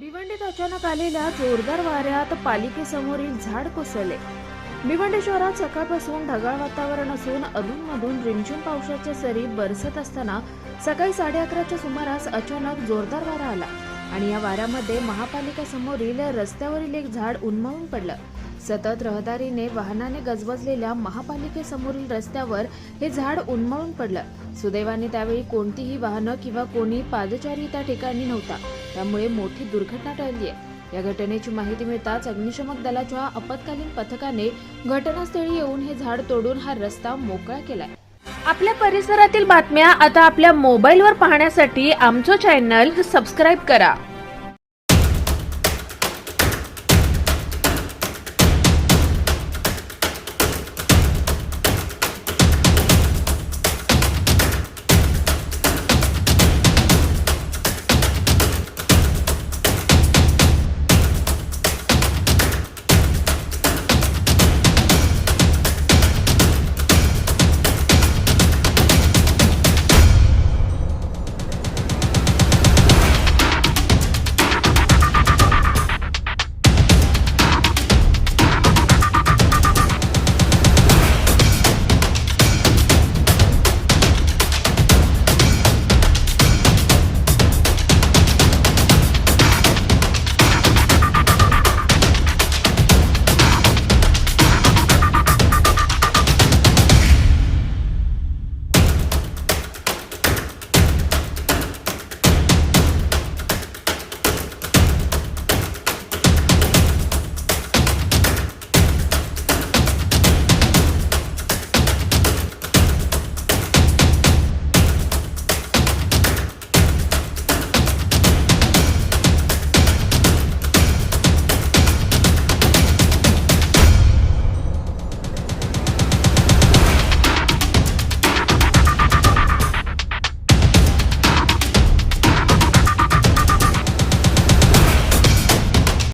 भिवंडीत अचानक आलेल्या जोरदार वाऱ्यात पालिकेसमोरील झाड कोसळले. भिवंडी शहरात सकाळपासून ढगाळ वातावरण असून अधूनमधून रिमझिम पावसाच्या सरी बरसत असताना सकाळी साडे अकराच्या सुमारास अचानक जोरदार वारा आला आणि या वाऱ्यामध्ये महापालिका समोरील रस्त्यावरील एक झाड उन्मळून पडलं. सतत रहदारीने वाहनाने गजबजलेल्या महापालिकेसमोरील रस्त्यावर हे झाड उन्मळून पडलं. सुदैवाने त्यावेळी कोणतीही वाहनं किंवा कोणी पादचारी त्या ठिकाणी नव्हता. त्यामुळे मोठी दुर्घटना टळली आहे. या घटनेची माहिती मिळताच अग्निशमक दलाच्या आपत्कालीन पथकाने घटनास्थळी येऊन हे झाड तोडून हा रस्ता मोकळा केलाय. आपल्या परिसरातील बातम्या आता आपल्या मोबाईलवर पाहण्यासाठी आमचं चॅनल सबस्क्राईब करा.